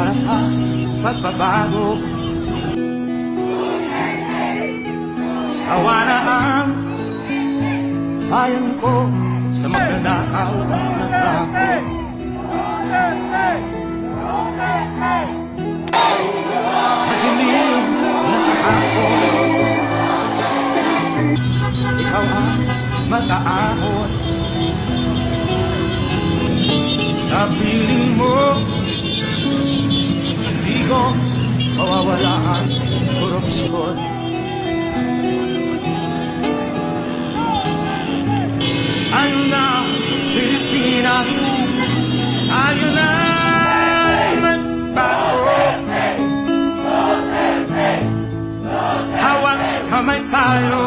para sa pagbabago Sawa na ang bayan ko sa magnanakaw ng trako Madilim na kahapon Ikaw ang mataahon. Sa piling dahan, purong skor. Ayaw na, Pilipinas, ayaw na, magbago. Hawak kamay tayo,